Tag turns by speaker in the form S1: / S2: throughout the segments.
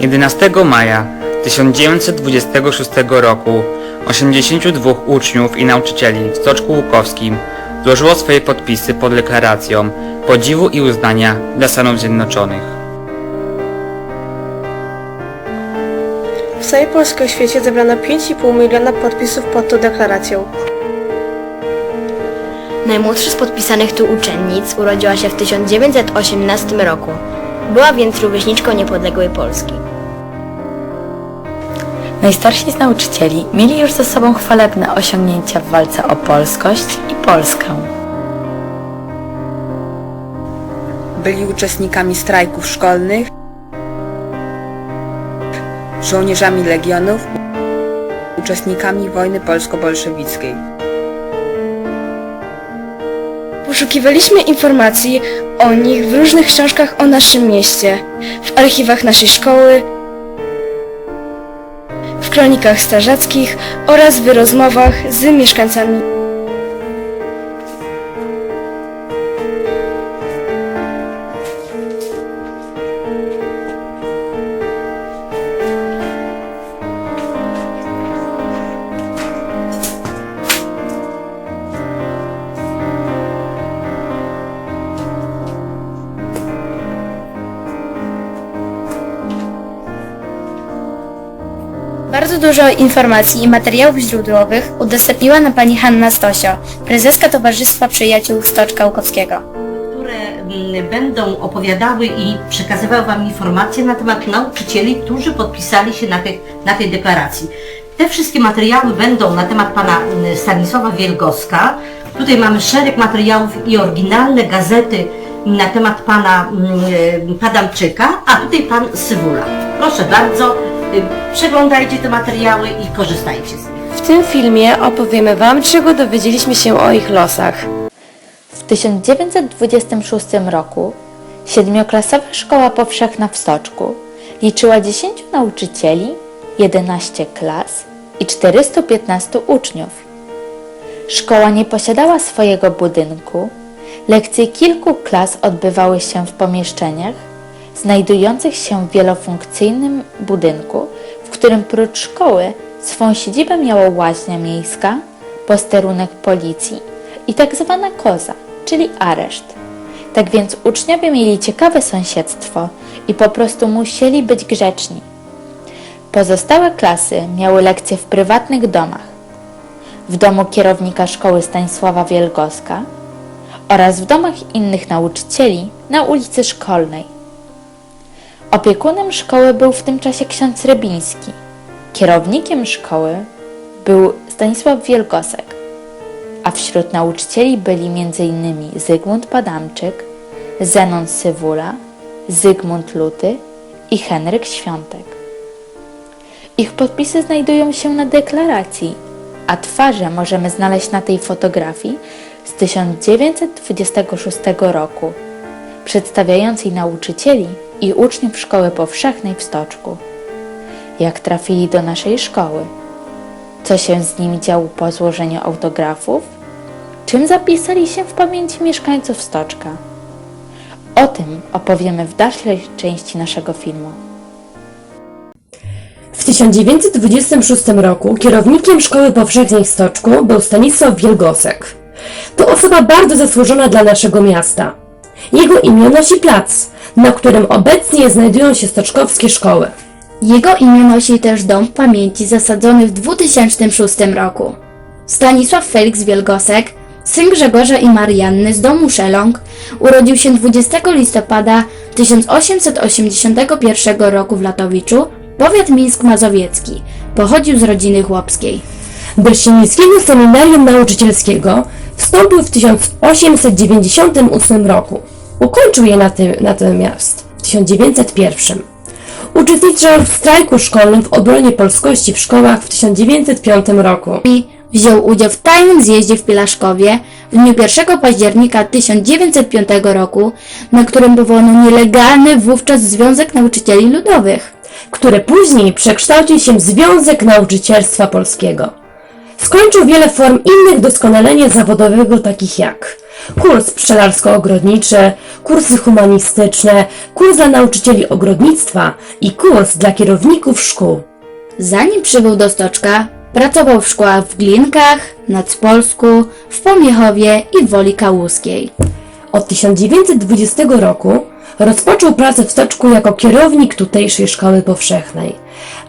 S1: 11 maja 1926 roku 82 uczniów i nauczycieli w Stoczku Łukowskim złożyło swoje podpisy pod deklaracją podziwu i uznania dla Stanów Zjednoczonych.
S2: W całej Polsce i świecie zebrano 5,5 miliona podpisów pod tą deklaracją.
S3: Najmłodsza z podpisanych tu uczennic urodziła się w 1918 roku. Była więc rówieśniczką niepodległej Polski.
S4: Najstarsi z nauczycieli mieli już za sobą chwalebne osiągnięcia w walce o polskość i Polskę.
S5: Byli uczestnikami strajków szkolnych, żołnierzami legionów, uczestnikami wojny polsko-bolszewickiej.
S2: Poszukiwaliśmy informacji o nich w różnych książkach o naszym mieście, w archiwach naszej szkoły, w kronikach strażackich oraz w rozmowach z mieszkańcami.
S6: Dużo informacji i materiałów źródłowych udostępniła nam pani Hanna Stosio, prezeska Towarzystwa Przyjaciół Stoczka Łukowskiego.
S7: które mm, będą opowiadały i przekazywały Wam informacje na temat nauczycieli, którzy podpisali się na, tej- na tej deklaracji. Te wszystkie materiały będą na temat Pana mm, Stanisława Wielgoska. Tutaj mamy szereg materiałów i oryginalne gazety na temat Pana mm, Padamczyka, a tutaj Pan Sywula. Proszę bardzo, przeglądajcie te materiały i korzystajcie z nich.
S2: W tym filmie opowiemy Wam, czego dowiedzieliśmy się o ich losach.
S4: W 1926 roku siedmioklasowa szkoła powszechna w Stoczku liczyła 10 nauczycieli, 11 klas i 415 uczniów. Szkoła nie posiadała swojego budynku, lekcje kilku klas odbywały się w pomieszczeniach znajdujących się w wielofunkcyjnym budynku, w którym prócz szkoły swą siedzibę miała łaźnia miejska, posterunek policji i tak zwana koza, czyli areszt. Tak więc uczniowie mieli ciekawe sąsiedztwo i po prostu musieli być grzeczni. Pozostałe klasy miały lekcje w prywatnych domach. W domu kierownika szkoły Stanisława Wielgoska oraz w domach innych nauczycieli na ulicy Szkolnej. Opiekunem szkoły był w tym czasie ksiądz Rybiński. Kierownikiem szkoły był Stanisław Wielgosek, a wśród nauczycieli byli m.in. Zygmunt Padamczyk, Zenon Sywula, Zygmunt Luty i Henryk Świątek. Ich podpisy znajdują się na deklaracji, a twarze możemy znaleźć na tej fotografii z 1926 roku, przedstawiającej nauczycieli i uczniów szkoły powszechnej w Stoczku. Jak trafili do naszej szkoły? Co się z nimi działo po złożeniu autografów? Czym zapisali się w pamięci mieszkańców Stoczka? O tym opowiemy w dalszej części naszego filmu.
S8: W 1926 roku kierownikiem Szkoły Powszechnej w Stoczku był Stanisław Wielgosek. To osoba bardzo zasłużona dla naszego miasta. Jego imię nosi plac, na którym obecnie znajdują się stoczkowskie szkoły.
S6: Jego imię nosi też Dom Pamięci zasadzony w 2006 roku. Stanisław Felix Wielgosek, syn Grzegorza i Marianny z domu Szeląg, urodził się 20 listopada 1881 roku w Latowiczu, powiat Mińsk Mazowiecki. Pochodził z rodziny chłopskiej.
S8: Do Siemieckiego Seminarium Nauczycielskiego wstąpił w 1898 roku. Ukończył je natomiast w 1901. Uczestniczył w strajku szkolnym w obronie polskości w szkołach w 1905 roku.
S6: Wziął udział w tajnym zjeździe w Pilaszkowie w dniu 1 października 1905 roku, na którym powołano nielegalny wówczas Związek Nauczycieli Ludowych.
S8: które później przekształcił się w Związek Nauczycielstwa Polskiego. Skończył wiele form innych doskonalenia zawodowego, takich jak kurs pszczelarsko-ogrodniczy, kursy humanistyczne, kurs dla nauczycieli ogrodnictwa i kurs dla kierowników szkół.
S6: Zanim przybył do Stoczka, pracował w szkołach w Glinkach, Nacpolsku, w Pomiechowie i w Woli Kałuskiej.
S8: Od 1920 roku rozpoczął pracę w Stoczku jako kierownik tutejszej szkoły powszechnej,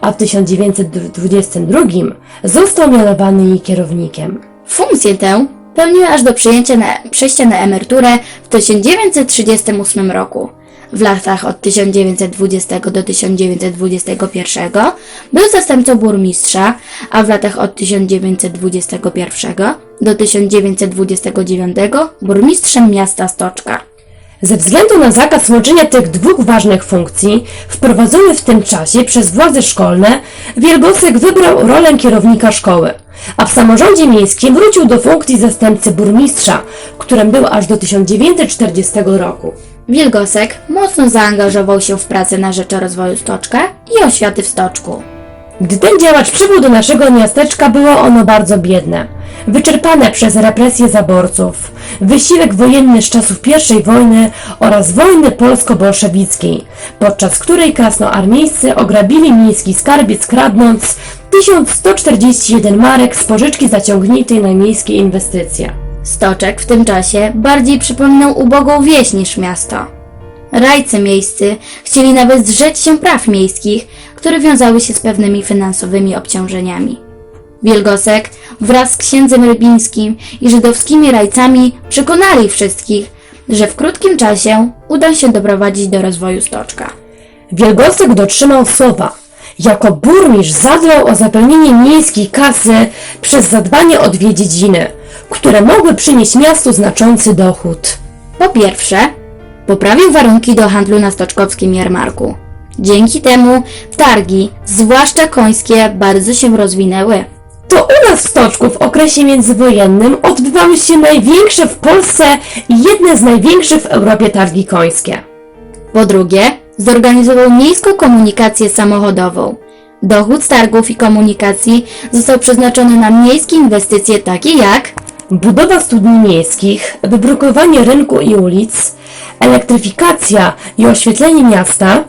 S8: a w 1922 został mianowany jej kierownikiem.
S6: Funkcję tę pełnił aż do przyjęcia na, przejścia na emeryturę w 1938 roku. W latach od 1920 do 1921 był zastępcą burmistrza, a w latach od 1921 do 1929 burmistrzem miasta Stoczka.
S8: Ze względu na zakaz łączenia tych dwóch ważnych funkcji, wprowadzony w tym czasie przez władze szkolne, Wielgosek wybrał rolę kierownika szkoły, a w samorządzie miejskim wrócił do funkcji zastępcy burmistrza, którym był aż do 1940 roku.
S6: Wielgosek mocno zaangażował się w pracę na rzecz rozwoju Stoczka i oświaty w Stoczku.
S8: Gdy ten działacz przybył do naszego miasteczka, było ono bardzo biedne, wyczerpane przez represje zaborców, wysiłek wojenny z czasów I wojny oraz wojny polsko-bolszewickiej, podczas której krasnoarmiejscy ograbili miejski skarbiec kradnąc 1141 marek z pożyczki zaciągniętej na miejskie inwestycje.
S6: Stoczek w tym czasie bardziej przypominał ubogą wieś niż miasto. Rajcy miejscy chcieli nawet zrzec się praw miejskich, które wiązały się z pewnymi finansowymi obciążeniami. Wielgosek wraz z księdzem rybińskim i żydowskimi rajcami przekonali wszystkich, że w krótkim czasie uda się doprowadzić do rozwoju Stoczka.
S8: Wielgosek dotrzymał słowa. Jako burmistrz zadbał o zapełnienie miejskiej kasy przez zadbanie o dwie dziedziny, które mogły przynieść miastu znaczący dochód.
S6: Po pierwsze, poprawił warunki do handlu na stoczkowskim jarmarku. Dzięki temu targi, zwłaszcza końskie, bardzo się rozwinęły.
S8: To u nas w Stoczku w okresie międzywojennym odbywały się największe w Polsce i jedne z największych w Europie targi końskie.
S6: Po drugie, zorganizował miejską komunikację samochodową. Dochód z targów i komunikacji został przeznaczony na miejskie inwestycje takie jak
S8: Budowa studni miejskich, wybrukowanie rynku i ulic, elektryfikacja i oświetlenie miasta,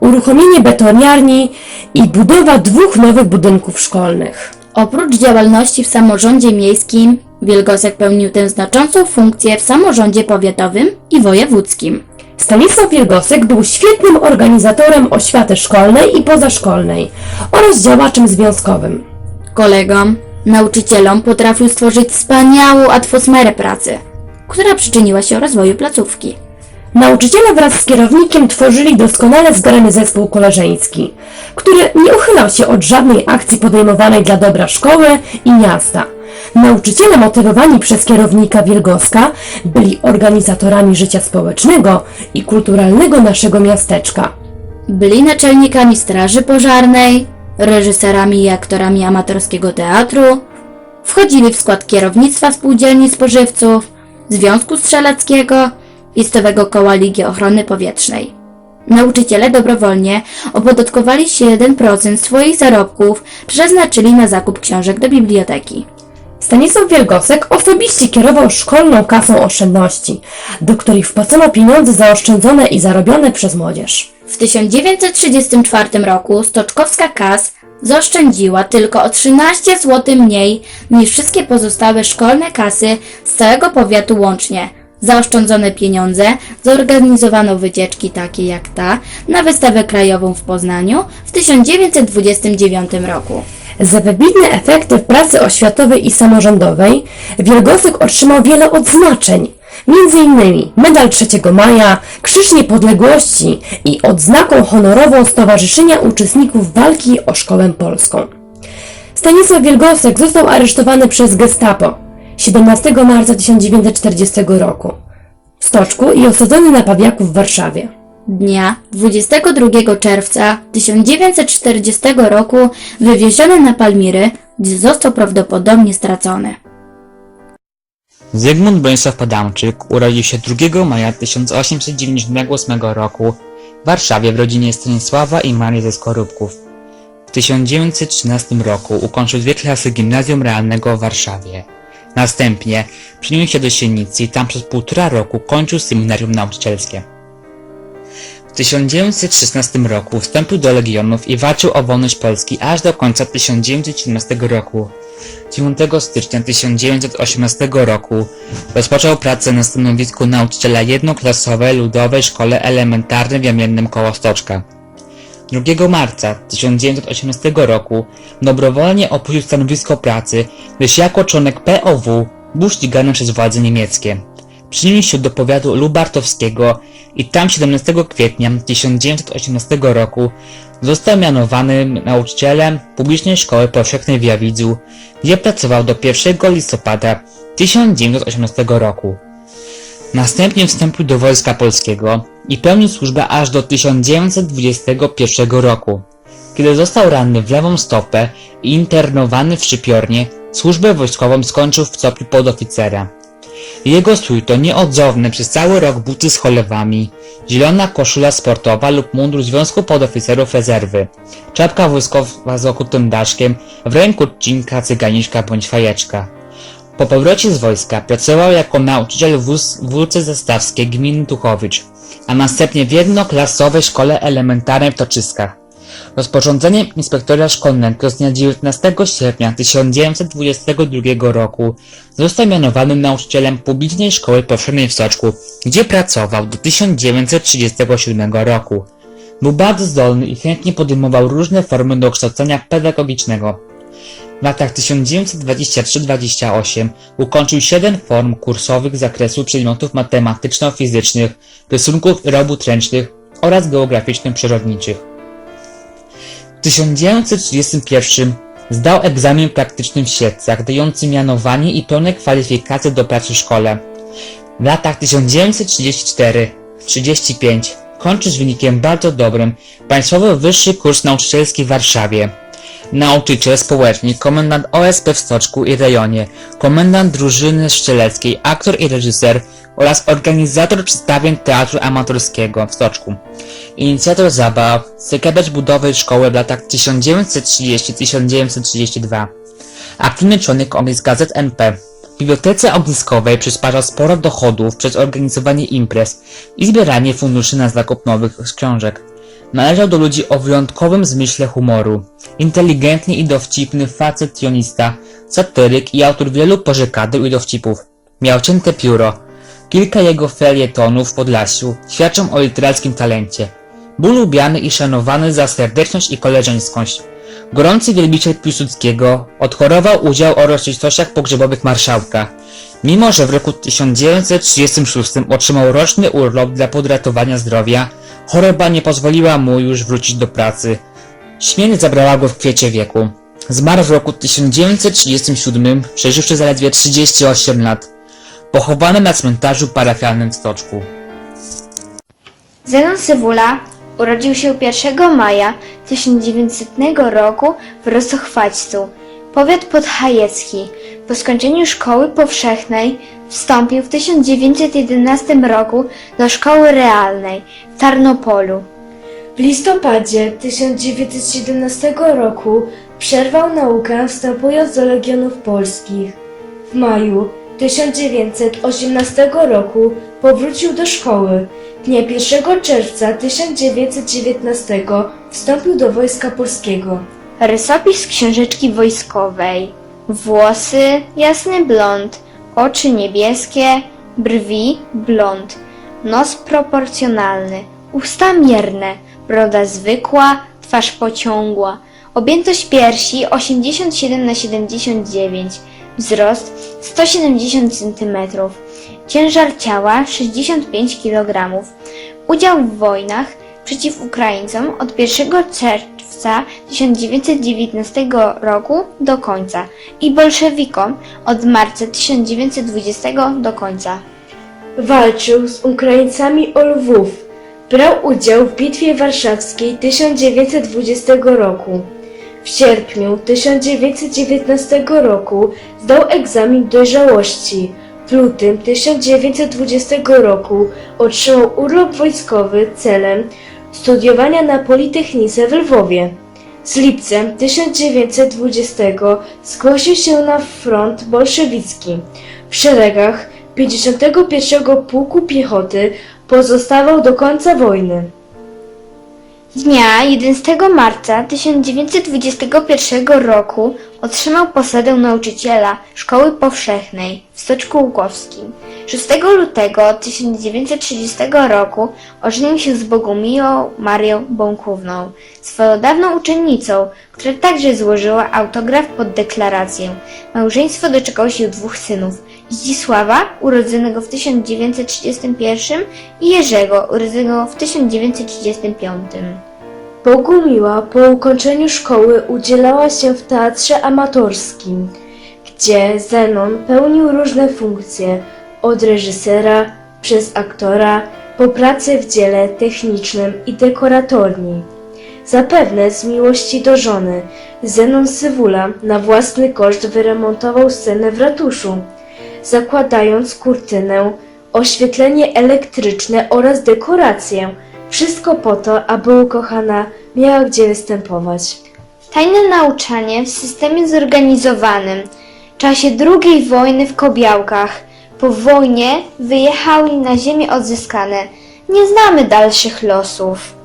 S8: uruchomienie betoniarni i budowa dwóch nowych budynków szkolnych.
S6: Oprócz działalności w samorządzie miejskim, Wielgosek pełnił tę znaczącą funkcję w samorządzie powiatowym i wojewódzkim.
S8: Stanisław Wielgosek był świetnym organizatorem oświaty szkolnej i pozaszkolnej oraz działaczem związkowym.
S6: Kolegom, nauczycielom potrafił stworzyć wspaniałą atmosferę pracy, która przyczyniła się do rozwoju placówki.
S8: Nauczyciele wraz z kierownikiem tworzyli doskonale zgrany zespół koleżeński, który nie uchylał się od żadnej akcji podejmowanej dla dobra szkoły i miasta. Nauczyciele motywowani przez kierownika Wielgoska byli organizatorami życia społecznego i kulturalnego naszego miasteczka.
S6: Byli naczelnikami straży pożarnej, reżyserami i aktorami amatorskiego teatru, wchodzili w skład kierownictwa spółdzielni spożywców, Związku Strzeleckiego i Stowego Koła Ligi Ochrony Powietrznej. Nauczyciele dobrowolnie opodatkowali 7% swoich zarobków przeznaczyli na zakup książek do biblioteki.
S8: Stanisław Wielgosek osobiście kierował szkolną kasą oszczędności, do której wpłacono pieniądze zaoszczędzone i zarobione przez młodzież.
S6: W 1934 roku Stoczkowska KAS zaoszczędziła tylko o 13 zł mniej niż wszystkie pozostałe szkolne kasy z całego powiatu łącznie. Zaoszczędzone pieniądze zorganizowano wycieczki takie jak ta na wystawę krajową w Poznaniu w 1929 roku.
S8: Za wybitne efekty w pracy oświatowej i samorządowej Wielgosek otrzymał wiele odznaczeń, m.in. Medal 3 Maja, Krzyż Niepodległości i odznaką honorową Stowarzyszenia Uczestników Walki o Szkołę Polską. Stanisław Wielgosek został aresztowany przez gestapo 17 marca 1940 roku w Stoczku i osadzony na Pawiaku w Warszawie.
S6: Dnia 22 czerwca 1940 roku wywieziony na Palmiry, gdzie został prawdopodobnie stracony.
S1: Zygmunt Bronisław Podamczyk urodził się 2 maja 1898 roku w Warszawie w rodzinie Stanisława i Marii ze Skorupków. W 1913 roku ukończył dwie klasy gimnazjum realnego w Warszawie. Następnie przeniósł się do Sienicy i tam przez półtora roku kończył seminarium nauczycielskie. W 1916 roku wstąpił do Legionów i walczył o wolność Polski aż do końca 1917 roku. 9 stycznia 1918 roku rozpoczął pracę na stanowisku nauczyciela jednoklasowej ludowej szkole elementarnej w Jamiennym koło Stoczka. 2 marca 1918 roku dobrowolnie opuścił stanowisko pracy, gdyż jako członek POW był ścigany przez władze niemieckie. Przyniósł się do powiatu lubartowskiego i tam 17 kwietnia 1918 roku został mianowany nauczycielem publicznej szkoły powszechnej w Jawidzu, gdzie pracował do 1 listopada 1918 roku. Następnie wstąpił do Wojska Polskiego i pełnił służbę aż do 1921 roku, kiedy został ranny w lewą stopę i internowany w szczypiornie, służbę wojskową skończył w stopniu podoficera. Jego strój to nieodzowne przez cały rok buty z cholewami, zielona koszula sportowa lub mundur Związku Podoficerów Rezerwy, czapka wojskowa z okutym daszkiem, w ręku cinka, cyganiszka bądź fajeczka. Po powrocie z wojska pracował jako nauczyciel w wólce zastawskiej gminy Tuchowicz, a następnie w jednoklasowej szkole elementarnej w Toczyskach. Rozporządzeniem inspektora szkolnego z dnia 19 sierpnia 1922 roku został mianowany nauczycielem publicznej szkoły powszechnej w Soczku, gdzie pracował do 1937 roku. Był bardzo zdolny i chętnie podejmował różne formy dokształcenia pedagogicznego. W latach 1923-28 ukończył 7 form kursowych z zakresu przedmiotów matematyczno-fizycznych, rysunków i robót ręcznych oraz geograficzno-przyrodniczych. W 1931 zdał egzamin praktyczny w Siedlcach, dający mianowanie i pełne kwalifikacje do pracy w szkole. W latach 1934-35 kończy z wynikiem bardzo dobrym Państwowy Wyższy Kurs Nauczycielski w Warszawie. Nauczyciel, społecznik, komendant OSP w Stoczku i rejonie, komendant drużyny strzeleckiej, aktor i reżyser oraz organizator przedstawień teatru amatorskiego w Stoczku. Inicjator zabaw, sekretarz budowy szkoły w latach 1930-1932. Aktywny członek ognisk gazet NP. W bibliotece ogniskowej przysparzał sporo dochodów przez organizowanie imprez i zbieranie funduszy na zakup nowych książek. Należał do ludzi o wyjątkowym zmyśle humoru. Inteligentny i dowcipny facet sionista, satyryk i autor wielu pożekadeł i dowcipów. Miał cięte pióro. Kilka jego felietonów w Podlasiu świadczą o literackim talencie. Był lubiany i szanowany za serdeczność i koleżeńskość. Gorący wielbiciel Piłsudskiego odchorował udział o uroczystościach pogrzebowych marszałka. Mimo, że w roku 1936 otrzymał roczny urlop dla podratowania zdrowia, choroba nie pozwoliła mu już wrócić do pracy. Śmierć zabrała go w kwiecie wieku. Zmarł w roku 1937, przeżywszy zaledwie 38 lat. Pochowany na cmentarzu parafialnym w Stoczku.
S3: Zenon Sywula urodził się 1 maja 1900 roku w Rosochwaćcu, powiat podhajecki. Po skończeniu szkoły powszechnej wstąpił w 1911 roku do szkoły realnej w Tarnopolu.
S2: W listopadzie 1917 roku przerwał naukę wstępując do Legionów Polskich. W maju 1918 roku powrócił do szkoły. Dnia 1 czerwca 1919 wstąpił do Wojska Polskiego.
S3: Rysopis książeczki wojskowej. Włosy jasny blond, oczy niebieskie, brwi blond, nos proporcjonalny, usta mierne, broda zwykła, twarz pociągła, objętość piersi 87 na 79, wzrost 170 cm, ciężar ciała 65 kg, udział w wojnach przeciw Ukraińcom od 1 czerwca 1919 roku do końca i bolszewikom od marca 1920 do końca.
S2: Walczył z Ukraińcami o Lwów. Brał udział w Bitwie Warszawskiej 1920 roku. W sierpniu 1919 roku zdał egzamin dojrzałości. W lutym 1920 roku otrzymał urlop wojskowy celem studiowania na Politechnice w Lwowie. Z lipcem 1920 zgłosił się na front bolszewicki. W szeregach 51 Pułku Piechoty pozostawał do końca wojny.
S3: Dnia 11 marca 1921 roku otrzymał posadę nauczyciela Szkoły Powszechnej w Stoczku Łukowskim. 6 lutego 1930 roku ożenił się z Bogumiłą Marią Bąkówną, swoją dawną uczennicą, która także złożyła autograf pod deklarację. Małżeństwo doczekało się dwóch synów, Zdzisława, urodzonego w 1931 i Jerzego, urodzonego w 1935.
S2: Bogumiła po ukończeniu szkoły udzielała się w teatrze amatorskim, gdzie Zenon pełnił różne funkcje, od reżysera przez aktora, po pracę w dziele technicznym i dekoratorni. Zapewne z miłości do żony, Zenon Sywula na własny koszt wyremontował scenę w ratuszu, zakładając kurtynę, oświetlenie elektryczne oraz dekorację. Wszystko po to, aby ukochana miała gdzie występować.
S3: Tajne nauczanie w systemie zorganizowanym. W czasie II wojny w Kobiałkach. Po wojnie wyjechali na ziemię odzyskane. Nie znamy dalszych losów.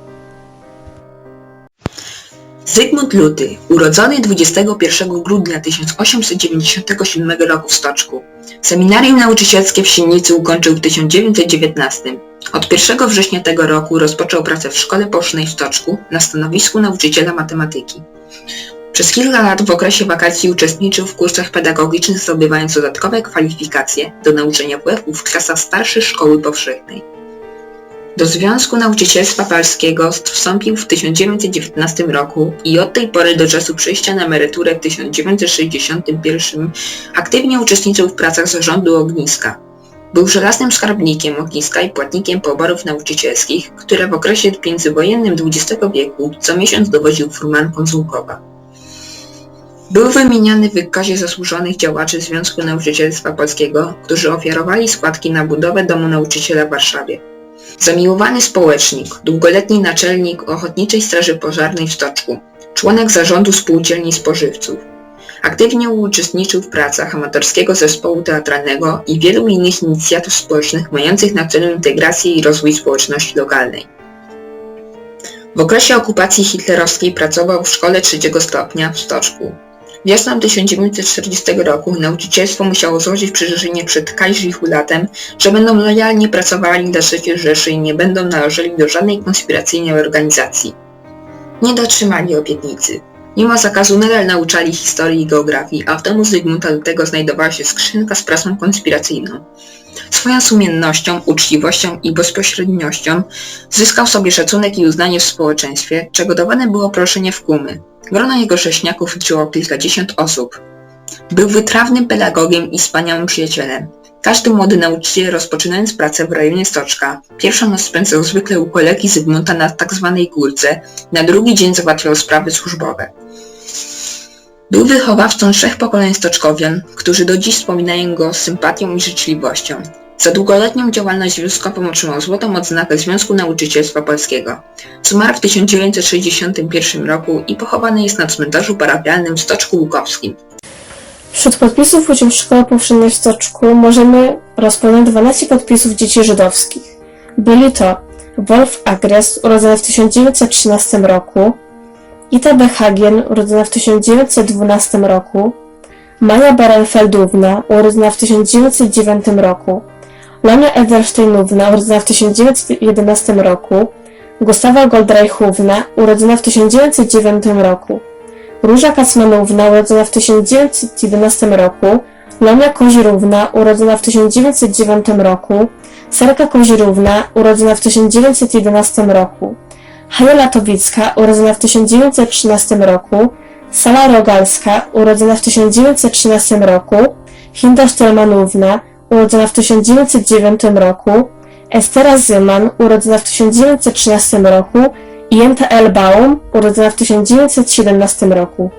S9: Zygmunt Luty, urodzony 21 grudnia 1897 roku w Stoczku. Seminarium nauczycielskie w Siennicy ukończył w 1919. Od 1 września tego roku rozpoczął pracę w Szkole Powszechnej w Stoczku na stanowisku nauczyciela matematyki. Przez kilka lat w okresie wakacji uczestniczył w kursach pedagogicznych zdobywając dodatkowe kwalifikacje do nauczania WF-u w klasach starszych Szkoły Powszechnej. Do Związku Nauczycielstwa Polskiego wstąpił w 1919 roku i od tej pory do czasu przejścia na emeryturę w 1961 aktywnie uczestniczył w pracach zarządu ogniska. Był żelaznym skarbnikiem ogniska i płatnikiem poborów nauczycielskich, które w okresie międzywojennym XX wieku co miesiąc dowoził furmanką z Łukowa. Był wymieniany w wykazie zasłużonych działaczy Związku Nauczycielstwa Polskiego, którzy ofiarowali składki na budowę Domu Nauczyciela w Warszawie. Zamiłowany społecznik, długoletni naczelnik Ochotniczej Straży Pożarnej w Stoczku, członek zarządu spółdzielni spożywców. Aktywnie uczestniczył w pracach amatorskiego zespołu teatralnego i wielu innych inicjatyw społecznych mających na celu integrację i rozwój społeczności lokalnej. W okresie okupacji hitlerowskiej pracował w szkole trzeciego stopnia w Stoczku. Wiosną 1940 roku nauczycielstwo musiało złożyć przyrzeczenie przed Kajżihulatem, że będą lojalnie pracowali dla III Rzeszy i nie będą należeli do żadnej konspiracyjnej organizacji. Nie dotrzymali obietnicy. Mimo zakazu nadal nauczali historii i geografii, a w domu Zygmunta Lutego znajdowała się skrzynka z prasą konspiracyjną. Swoją sumiennością, uczciwością i bezpośredniością zyskał sobie szacunek i uznanie w społeczeństwie, czego dowodem było proszenie w kumy. Grono jego rzeźniaków liczyło kilkadziesiąt osób. Był wytrawnym pedagogiem i wspaniałym przyjacielem. Każdy młody nauczyciel rozpoczynając pracę w rejonie Stoczka, pierwszą noc spędzał zwykle u kolegi Zygmunta na tak zwanej górce, na drugi dzień załatwiał sprawy służbowe. Był wychowawcą trzech pokoleń Stoczkowian, którzy do dziś wspominają go z sympatią i życzliwością. Za długoletnią działalność związkową otrzymał złotą odznakę Związku Nauczycielstwa Polskiego. Zmarł w 1961 roku i pochowany jest na cmentarzu parafialnym w Stoczku Łukowskim.
S10: Wśród podpisów uczniów Szkoły Powszechnej w Stoczku możemy rozpoznać 12 podpisów dzieci żydowskich. Byli to Wolf Agres, urodzony w 1913 roku, Ita Behagien, urodzona w 1912 roku, Maja Barenfeldówna, urodzona w 1909 roku, Lania Edelsteinówna, urodzona w 1911 roku, Gustawa Goldreichówna, urodzona w 1909 roku, Róża Kacmanówna, urodzona w 1911 roku, Lonia Kozirówna, urodzona w 1909 roku, Sarka Kozirówna, urodzona w 1911 roku, Hania Latowicka, urodzona w 1913 roku, Sala Rogalska, urodzona w 1913 roku, Hinda Sztelmanówna, urodzona w 1909 roku, Estera Zyman, urodzona w 1913 roku i Jenta L. Baum, urodzona w 1917 roku.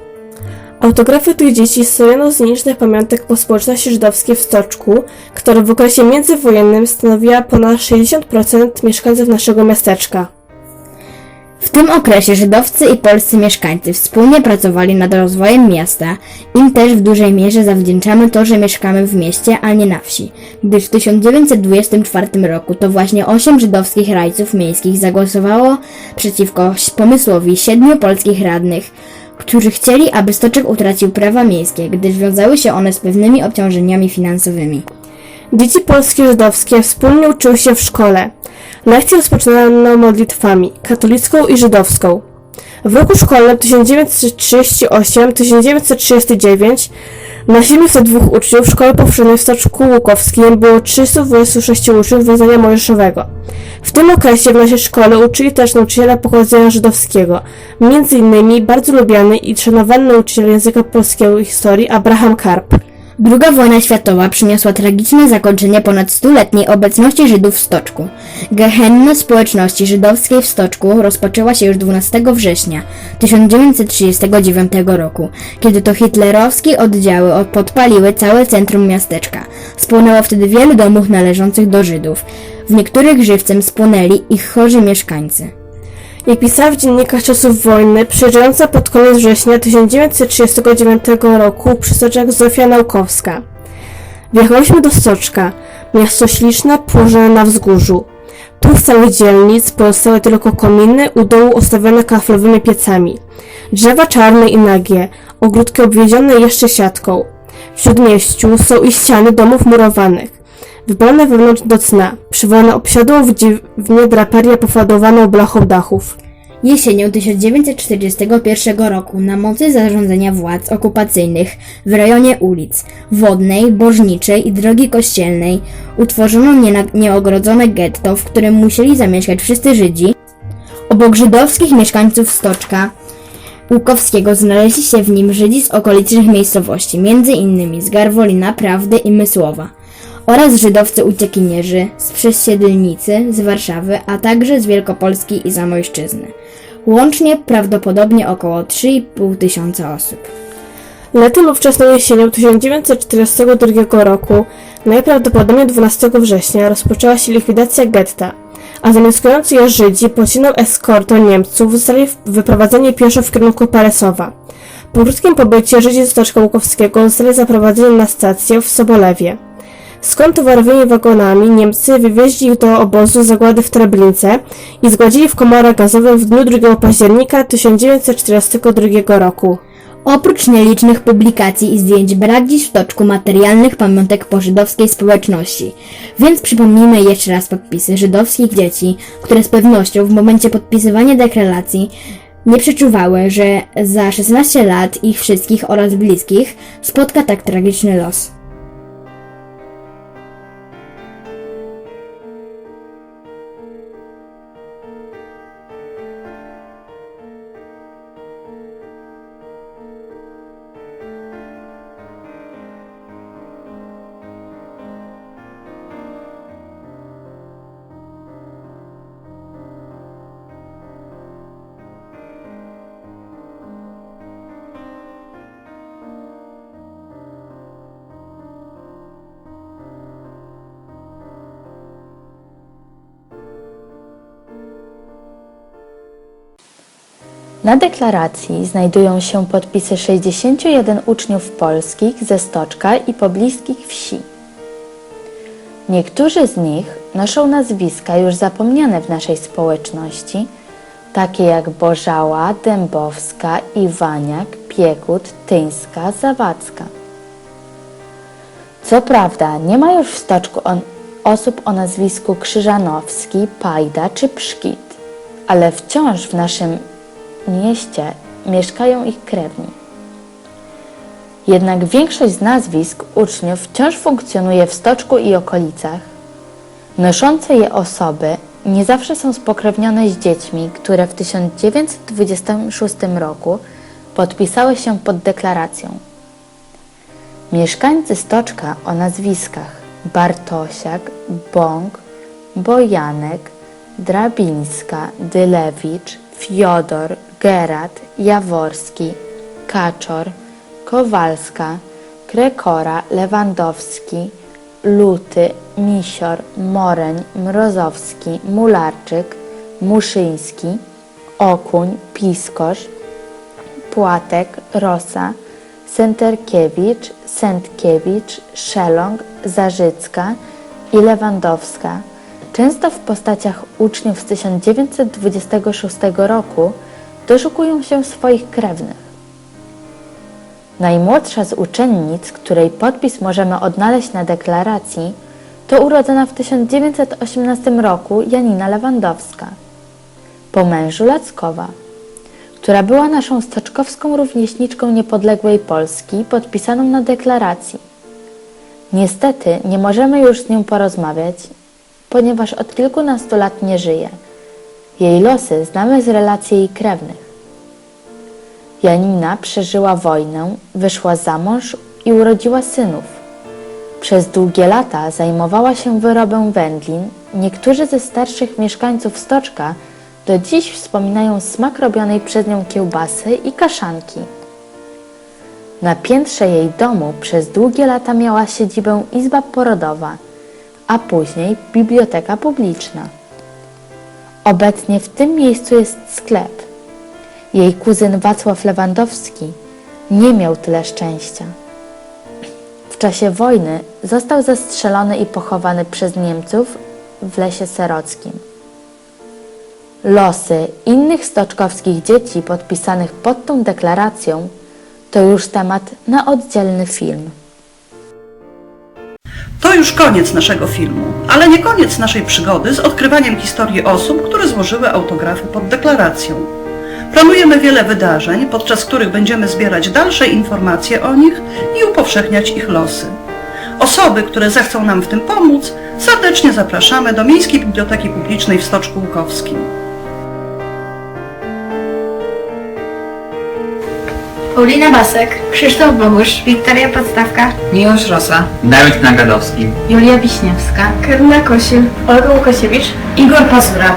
S10: Autografy tych dzieci są z nielicznych pamiątek po społeczności żydowskiej w Stoczku, która w okresie międzywojennym stanowiła ponad 60% mieszkańców naszego miasteczka.
S11: W tym okresie żydowscy i polscy mieszkańcy wspólnie pracowali nad rozwojem miasta. Im też w dużej mierze zawdzięczamy to, że mieszkamy w mieście, a nie na wsi, gdyż w 1924 roku to właśnie osiem żydowskich rajców miejskich zagłosowało przeciwko pomysłowi siedmiu polskich radnych, którzy chcieli, aby Stoczek utracił prawa miejskie, gdyż wiązały się one z pewnymi obciążeniami finansowymi.
S10: Dzieci polskie żydowskie wspólnie uczyły się w szkole. Lekcje rozpoczynano modlitwami, katolicką i żydowską. W roku szkolnym 1938-1939 na 702 uczniów w szkole powszechnej w Stoczku Łukowskim było 326 uczniów wyznania mojżeszowego. W tym okresie w naszej szkole uczyli też nauczyciela pochodzenia żydowskiego, innymi bardzo lubiany i szanowany nauczyciel języka polskiego i historii Abraham Karp.
S11: Druga wojna światowa przyniosła tragiczne zakończenie ponad stuletniej obecności Żydów w Stoczku. Gehenna społeczności żydowskiej w Stoczku rozpoczęła się już 12 września 1939 roku, kiedy to hitlerowskie oddziały od- podpaliły całe centrum miasteczka. Spłonęło wtedy wiele domów należących do Żydów. W niektórych żywcem spłonęli ich chorzy mieszkańcy.
S10: Jak pisała w dziennikach czasów wojny, przyjeżdżająca pod koniec września 1939 roku przy Stoczek Zofia Naukowska. Wjechałyśmy do Stoczka, miasto śliczne, położone na wzgórzu. Tu z całych dzielnic pozostały tylko kominy u dołu ostawione kaflowymi piecami. Drzewa czarne i nagie, ogródki obwiedzione jeszcze siatką. W śródmieściu są i ściany domów murowanych. Wybrane wewnątrz do cna, przywołane obsiadłą w dziwnie draperię pofladowaną blachą dachów.
S11: Jesienią 1941 roku na mocy zarządzenia władz okupacyjnych w rejonie ulic Wodnej, Bożniczej i Drogi Kościelnej utworzono niena- nieogrodzone getto, w którym musieli zamieszkać wszyscy Żydzi. Obok żydowskich mieszkańców Stoczka Łukowskiego znaleźli się w nim Żydzi z okolicznych miejscowości, innymi z Garwolina, Prawdy i Mysłowa oraz żydowscy uciekinierzy z Przesiedlnicy, z Warszawy, a także z Wielkopolski i Zamojszczyzny. Łącznie prawdopodobnie około 3,5 tysiąca osób.
S10: Latem lub wczesną jesienią 1942 roku, najprawdopodobniej 12 września, rozpoczęła się likwidacja getta, a zamieszkujący je Żydzi pod silną eskortą Niemców zostali wyprowadzeni pieszo w kierunku Paresowa. Po krótkim pobycie Żydzi z Łukowskiego zostali zaprowadzeni na stację w Sobolewie. Skąd towarowymi wagonami Niemcy wywieźli do obozu zagłady w Treblince i zgładzili w komorach gazowych w dniu 2 października 1942 roku.
S11: Oprócz nielicznych publikacji i zdjęć brak dziś w Stoczku materialnych pamiątek po żydowskiej społeczności. Więc przypomnijmy jeszcze raz podpisy żydowskich dzieci, które z pewnością w momencie podpisywania deklaracji nie przeczuwały, że za 16 lat ich wszystkich oraz bliskich spotka tak tragiczny los.
S4: Na deklaracji znajdują się podpisy 61 uczniów polskich ze Stoczka i pobliskich wsi. Niektórzy z nich noszą nazwiska już zapomniane w naszej społeczności, takie jak Bożała, Dębowska, Iwaniak, Piekut, Tyńska, Zawadzka. Co prawda, nie ma już w Stoczku on, osób o nazwisku Krzyżanowski, Pajda czy Pszkit, ale wciąż w naszym mieście mieszkają ich krewni. Jednak większość z nazwisk uczniów wciąż funkcjonuje w Stoczku i okolicach. Noszące je osoby nie zawsze są spokrewnione z dziećmi, które w 1926 roku podpisały się pod deklaracją. Mieszkańcy Stoczka o nazwiskach Bartosiak, Bąk, Bojanek, Drabińska, Dylewicz, Fiodor, Gerat, Jaworski, Kaczor, Kowalska, Krekora, Lewandowski, Luty, Misior, Moreń, Mrozowski, Mularczyk, Muszyński Okuń, Piskorz, Płatek, Rosa, Senterkiewicz, Sętkiewicz, Szelong, Zarzycka i Lewandowska, często w postaciach uczniów z 1926 roku, doszukują się swoich krewnych. Najmłodsza z uczennic, której podpis możemy odnaleźć na deklaracji, to urodzona w 1918 roku Janina Lewandowska, po mężu Lackowa, która była naszą stoczkowską rówieśniczką niepodległej Polski, podpisaną na deklaracji. Niestety nie możemy już z nią porozmawiać, ponieważ od kilkunastu lat nie żyje. Jej losy znamy z relacji jej krewnych. Janina przeżyła wojnę, wyszła za mąż i urodziła synów. Przez długie lata zajmowała się wyrobem wędlin. Niektórzy ze starszych mieszkańców Stoczka do dziś wspominają smak robionej przez nią kiełbasy i kaszanki. Na piętrze jej domu przez długie lata miała siedzibę izba porodowa, a później biblioteka publiczna. Obecnie w tym miejscu jest sklep. Jej kuzyn Wacław Lewandowski nie miał tyle szczęścia. W czasie wojny został zastrzelony i pochowany przez Niemców w lesie serockim. Losy innych stoczkowskich dzieci podpisanych pod tą deklaracją to już temat na oddzielny film.
S12: To już koniec naszego filmu, ale nie koniec naszej przygody z odkrywaniem historii osób, które złożyły autografy pod deklaracją. Planujemy wiele wydarzeń, podczas których będziemy zbierać dalsze informacje o nich i upowszechniać ich losy. Osoby, które zechcą nam w tym pomóc, serdecznie zapraszamy do Miejskiej Biblioteki Publicznej w Stoczku Łukowskim.
S3: Paulina Basek, Krzysztof Bogusz, Wiktoria Podstawka,
S5: Miłosz Rosa.
S1: Dawid Nagadowski.
S3: Julia Wiśniewska, Karolina Kosil, Olga Łukasiewicz, Igor Pazura,